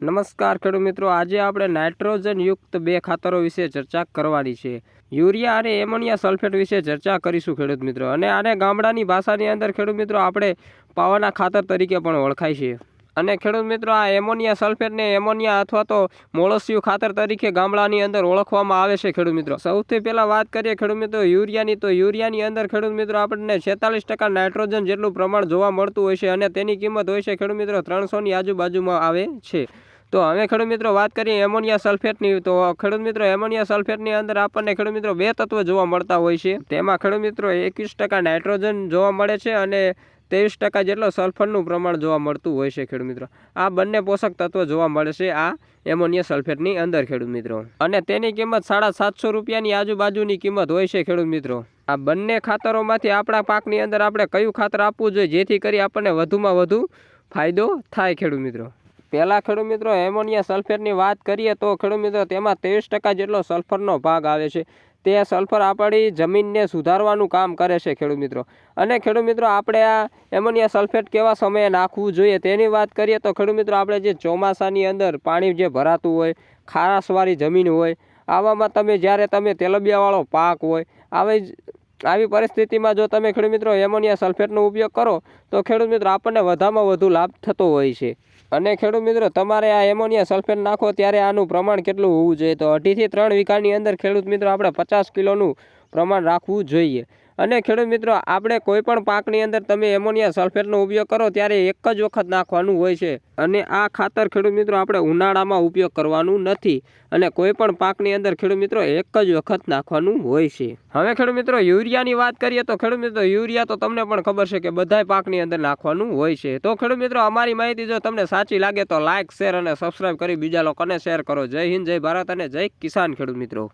નમસ્કાર ખેડૂત મિત્રો, આજે આપણે નાઇટ્રોજન યુક્ત બે ખાતરો વિશે ચર્ચા કરવાની છે. યુરિયા અને એમોનિયા સલ્ફેટ વિશે ચર્ચા કરીશું ખેડૂત મિત્રો. અને આને ગામડાની ભાષાની અંદર ખેડૂત મિત્રો, આપણે પાવાના ખાતર તરીકે પણ ઓળખાય છે. અને ખેડૂત મિત્રો, આ એમોનિયા સલ્ફેટને એમોનિયા અથવા તો મોળસિયું ખાતર તરીકે ગામડાની અંદર ઓળખવામાં આવે છે ખેડૂત મિત્રો. સૌથી પહેલાં વાત કરીએ ખેડૂત મિત્રો, યુરિયાની. તો યુરિયાની અંદર ખેડૂત મિત્રો, આપણને છેતાલીસ ટકા નાઇટ્રોજન જેટલું પ્રમાણ જોવા મળતું હોય છે અને તેની કિંમત હોય છે ખેડૂત મિત્રો, ત્રણસોની આજુબાજુમાં આવે છે. તો હવે ખેડૂત મિત્રો વાત કરીએ એમોનિયા સલ્ફેટની. તો ખેડૂત મિત્રો, એમોનિયા સલ્ફેટની અંદર આપણને ખેડૂત મિત્રો બે તત્વો જોવા મળતા હોય છે. તેમાં ખેડૂત મિત્રો એકવીસ ટકા નાઇટ્રોજન જોવા મળે છે અને ત્રેવીસ ટકા જેટલો સલ્ફરનું પ્રમાણ જોવા મળતું હોય છે ખેડૂત મિત્રો. આ બંને પોષક તત્વો જોવા મળે છે આ એમોનિયા સલ્ફેટની અંદર ખેડૂત મિત્રો. અને તેની કિંમત સાડા સાતસો રૂપિયાની આજુબાજુની કિંમત હોય છે ખેડૂત મિત્રો. આ બંને ખાતરોમાંથી આપણા પાકની અંદર આપણે કયું ખાતર આપવું જોઈએ જેથી કરી આપણને વધુમાં વધુ ફાયદો થાય ખેડૂત મિત્રો. પહેલાં ખેડૂત મિત્રો એમોનિયા સલ્ફેટની વાત કરીએ તો ખેડૂત મિત્રો, તેમાં ત્રેવીસ ટકા જેટલો સલ્ફરનો ભાગ આવે છે. તે સલ્ફર આપણી જમીનને સુધારવાનું કામ કરે છે ખેડૂત મિત્રો. અને ખેડૂત મિત્રો, આપણે આ એમોનિયા સલ્ફેટ કેવા સમયે નાખવું જોઈએ તેની વાત કરીએ તો ખેડૂત મિત્રો, આપણે જે ચોમાસાની અંદર પાણી જે ભરાતું હોય, ખારાશવાળી જમીન હોય, આવામાં તમે જ્યારે તમે તેલબિયાવાળો પાક હોય, આવી આવી પરિસ્થિતિમાં જો તમે ખેડૂત મિત્રો એમોનિયા સલ્ફેટનો ઉપયોગ કરો, તો ખેડૂત મિત્રો આપણને વધામાં વધુ લાભ થતો હોય છે. અને ખેડૂત મિત્રો, તમારે આ એમોનિયા સલ્ફેટ નાખો ત્યારે આનું પ્રમાણ કેટલું હોવું જોઈએ? તો અઢીથી ત્રણ વીઘાની અંદર ખેડૂત મિત્રો, આપણે પચાસ કિલોનું પ્રમાણ રાખવું જોઈએ. અને ખેડૂત મિત્રો, આપણે કોઈ પણ પાકની અંદર તમે એમોનિયા સલ્ફેટનો ઉપયોગ કરો ત્યારે એક જ વખત નાખવાનું હોય છે. અને આ ખાતર ખેડૂત મિત્રો, આપણે ઉનાળામાં ઉપયોગ કરવાનું નથી. અને કોઈ પણ પાકની અંદર ખેડૂત મિત્રો, એક જ વખત નાખવાનું હોય છે. હવે ખેડૂત મિત્રો, યુરિયાની વાત કરીએ તો ખેડૂત મિત્રો, યુરિયા તો તમને પણ ખબર છે કે બધાય પાકની અંદર નાખવાનું હોય છે. તો ખેડૂત મિત્રો, અમારી માહિતી જો તમને સાચી લાગે તો લાઇક શેર અને સબસ્ક્રાઇબ કરી બીજા લોકોને શેર કરો. જય હિન્દ, જય ભારત અને જય કિસાન ખેડૂત મિત્રો.